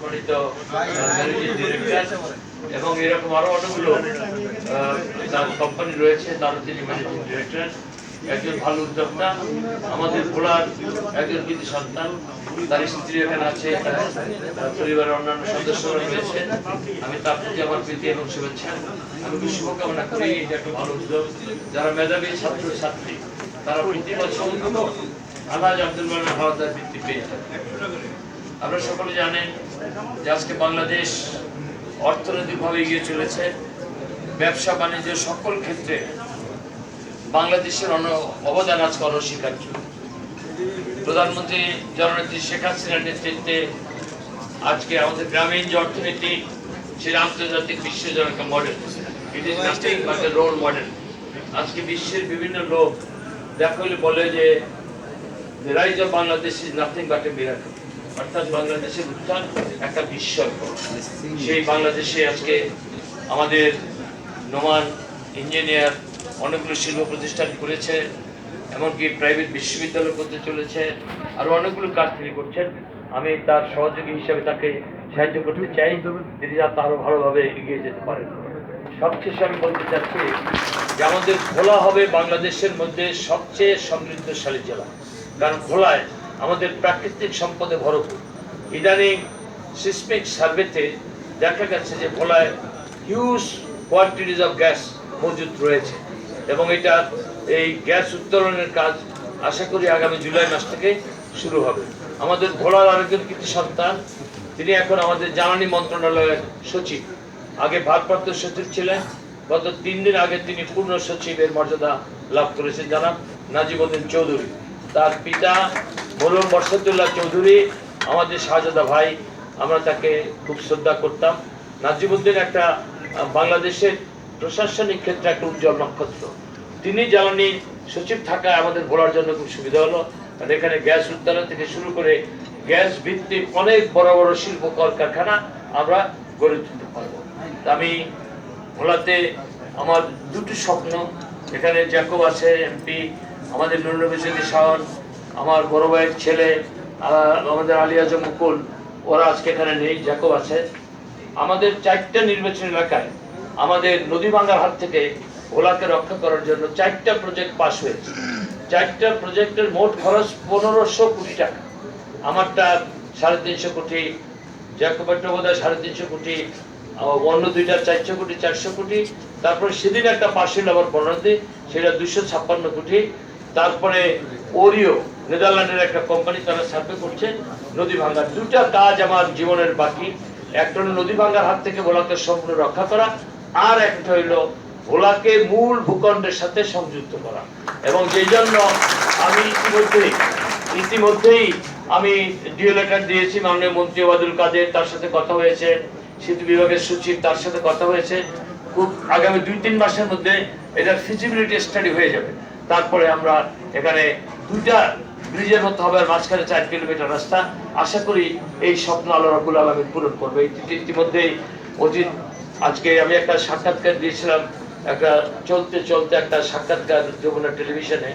সম্মানিত এবং এরকম আরও অনেকগুলো কোম্পানি রয়েছে তারও তিনি ম্যানেজিং ডিরেক্টর একজন ভালো উদ্যোক্তা, আমাদের ভোলার একজন কৃতি সন্তান, তার স্ত্রী এখানে আছে, তার পরিবারের অন্যান্য সদস্যরা রয়েছে। আমি তার প্রতি আমার প্রীতি এবং শুভেচ্ছা। আমি শুভকামনা করি, এটা একটা ভালো উদ্যোগ। যারা মেধাবী ছাত্র, ছাত্রী, তারা প্রতি বছর আল্লাহ আব্দুল মান্নান হাওলাদার বৃত্তি পেয়েছে আপনারা সকলে জানেন যে আজকে বাংলাদেশ অর্থনৈতিকভাবে এগিয়ে চলেছে। ব্যবসা, বাণিজ্য সকল ক্ষেত্রে বাংলাদেশের অন, অবদান আজকে অনস্বীকার্য। প্রধানমন্ত্রী জননেত্রী শেখ হাসিনার নেতৃত্বে আজকে আমাদের গ্রামীণ যে অর্থনীতি, সেটা আন্তর্জাতিক বিশ্বের জন্য একটা model it is nothing but role model আজকে বিশ্বের বিভিন্ন লোক, দেখা হলে বলে যে rise of Bangladesh is nothing but a miracle. অর্থাৎ বাংলাদেশের উত্থান একটা বিস্ময়কর। সেই বাংলাদেশে আজকে আমাদের নোমান ইঞ্জিনিয়ার অনেকগুলো শিল্প প্রতিষ্ঠান করেছে এমনকি প্রাইভেট বিশ্ববিদ্যালয় করতে চলেছে আরও অনেকগুলো কাজ তিনি করছেন। আমি তার সহযোগী হিসাবে তাকে সাহায্য করতে চাই তিনি যাতে আরও ভালোভাবে এগিয়ে যেতে পারেন। সবশেষে আমি বলতে চাচ্ছি যে আমাদের ভোলা হবে বাংলাদেশের মধ্যে সবচেয়ে সমৃদ্ধশালী জেলা। কারণ ভোলায় আমাদের প্রাকৃতিক সম্পদে ভরপুর। ইদানিং সিসমিক সার্ভেতে দেখা গেছে যে ভোলায় হিউজ কোয়ান্টিটিজ অফ গ্যাস মজুদ রয়েছে। এবং এটা এই গ্যাস উত্তোলনের কাজ আশা করি আগামী জুলাই মাস থেকে শুরু হবে। আমাদের ভোলার আরেকজন কৃতি সন্তান, তিনি এখন আমাদের জ্বালানি মন্ত্রণালয়ের সচিব। আগে ভারপ্রাপ্ত সচিব ছিলেন। গত তিন দিন আগে তিনি পূর্ণ সচিবের মর্যাদা লাভ করেছেন, জানাব। নাজিমুদ্দিন চৌধুরী, তার পিতা মরুম বরসতুল্লাহ চৌধুরী, আমাদের শাহজাদা ভাই, আমরা তাকে খুব শ্রদ্ধা করতাম। নাজিমুদ্দিন একটা বাংলাদেশের প্রশাসনিক ক্ষেত্রে একটা উজ্জ্বল নক্ষত্র। তিনি জ্বালানি সচিব থাকায় আমাদের বলার জন্য খুব সুবিধা হলো। কারণ এখানে গ্যাস উত্তোলন থেকে শুরু করে গ্যাস ভিত্তিক অনেক বড় বড় শিল্প কলকারখানা আমরা গড়ে তুলতে পারব। আমি ভোলাতে আমার দুটি স্বপ্ন, এখানে জ্যাকব আছে, এমপি, আমাদের নুরনবী শাহন আমার বড় ভাইয়ের ছেলে আমাদের আলিয়াজ মুকুল, ওরা আজকে এখানে নেই, জ্যাকব আছে। আমাদের চারটা নির্বাচন এলাকায় আমাদের নদী ভাঙ্গার হাত থেকে ভোলাকে রক্ষা করার জন্য চারটা প্রজেক্ট পাস হয়েছে। চারটা প্রজেক্টের মোট খরচ পনেরোশো কোটি টাকা। আমারটা সাড়ে তিনশো কোটি জ্যাকোবেটটা বোধ হয় সাড়ে তিনশো কোটি অন্য দুইটা চারশো কোটি চারশো কোটি। তারপরে সেদিন একটা পার্সেন্ট আবার বর্ণাতে সেটা দুইশো ছাপ্পান্ন কোটি। তারপরে ওরিও নেদারল্যান্ডের একটা কোম্পানি তারা সার্ভে করছে, নদী ভাঙ্গার দুটা কাজ আমার জীবনের বাকি। একটা হলো নদী ভাঙ্গার হাত থেকে ভোলাকে সম্পূর্ণ রক্ষা করা, আর একটা হইল ভোলাকে মূল ভূখণ্ডের সাথে সংযুক্ত করা। এবং যেই জন্য আমি ইতিমধ্যেই ইতিমধ্যেই আমি ডিও লেটার দিয়েছি, মাননীয় মন্ত্রী ওবায়দুল কাদের তার সাথে কথা হয়েছে সেতু বিভাগের সচিব তার সাথে কথা হয়েছে। খুব আগামী দুই তিন মাসের মধ্যে এটার ফিজিবিলিটি স্টাডি হয়ে যাবে। তারপরে আমরা এখানে দুইটা ব্রিজের মতো হবে মাঝখানে চার কিলোমিটার রাস্তা। আশা করি এই স্বপ্ন আল্লাহ রাবুল আলমী পূরণ করবে। ইতি- ইতিমধ্যেই অজিত, আজকে আমি একটা সাক্ষাৎকার দিয়েছিলাম, একটা চলতে চলতে একটা সাক্ষাৎকার যমুনা টেলিভিশনে।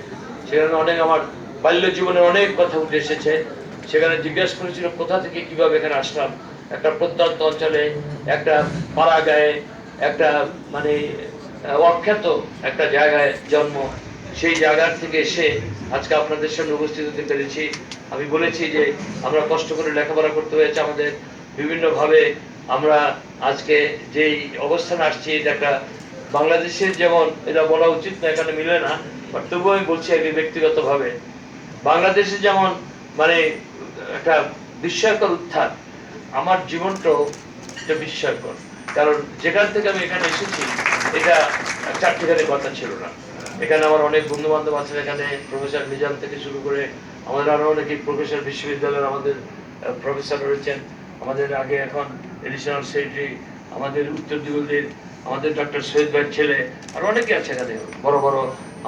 সেখানে অনেক আমার বাল্য জীবনের অনেক কথা উঠে এসেছে। সেখানে জিজ্ঞেস করেছিল, কোথা থেকে কীভাবে এখানে আসলাম? একটা প্রত্যন্ত অঞ্চলে, একটা পাড়া গায়ে একটা মানে অখ্যাত একটা জায়গায় জন্ম। সেই জায়গার থেকে এসে আজকে আপনাদের সামনে উপস্থিত হতে পেরেছি। আমি বলেছি যে আমরা কষ্ট করে লেখাপড়া করতে হয়েছে আমাদের বিভিন্নভাবে। আমরা আজকে যেই অবস্থানে আসছি, এটা একটা বাংলাদেশের যেমন এটা বলা উচিত না, এখানে মিলে না, বাট তবুও আমি বলছি আগে ব্যক্তিগতভাবে। বাংলাদেশে যেমন মানে একটা বিস্ময়কর উত্থান, আমার জীবনটাও একটা বিস্ময়কর। কারণ যেখান থেকে আমি এখানে এসেছি, এটা চারটিখানে কথা ছিল না। এখানে আমার অনেক বন্ধু বান্ধব আছেন এখানে, প্রফেসর নিজাম থেকে শুরু করে আমাদের আরও অনেকেই প্রফেসর বিশ্ববিদ্যালয়ের আমাদের প্রফেসর রয়েছেন। আমাদের আগে এখন এডিশনাল সেক্রেটারি আমাদের উত্তর দিবলদের আমাদের ডক্টর সৈয়দ ভাইয়ের ছেলে, আর অনেকে আছে এখানে। বড় বড়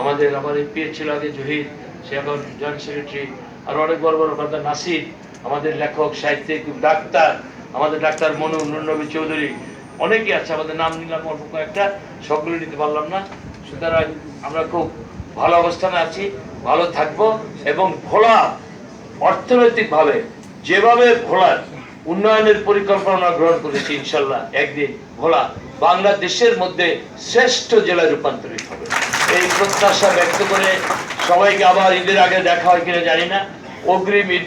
আমাদের, আমার পিএ ছিল আগে জহির, সে এখন জয়েন্ট সেক্রেটারি আর অনেক বড় বড় কথা নাসির, আমাদের লেখক, সাহিত্যিক, ডাক্তার, আমাদের ডাক্তার মনু নুরনবী চৌধুরী, অনেকে আছে, আমাদের নাম নিলাম অল্প কয়েকটা, সবগুলো নিতে পারলাম না। সুতরাং আমরা খুব ভালো অবস্থানে আছি, ভালো থাকব এবং ভোলা অর্থনৈতিকভাবে যেভাবে ভোলার উন্নয়নের পরিকল্পনা গ্রহণ করেছি, ইনশাল্লাহ একদিন ভোলা বাংলাদেশের মধ্যে শ্রেষ্ঠ জেলায় রূপান্তরিত হবে। এই প্রত্যাশা ব্যক্ত করে সবাইকে আবার ঈদের আগে দেখা হয় কিনা জানি না। অগ্রিম ঈদ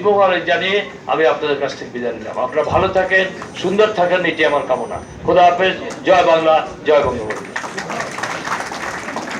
জানিয়ে আমি আপনাদের কাছ থেকে বিদায় নিলাম। আপনারা ভালো থাকেন, সুন্দর থাকেন, এটি আমার কামনা। খোদা হাফেজ, জয় বাংলা, জয় বঙ্গবন্ধু।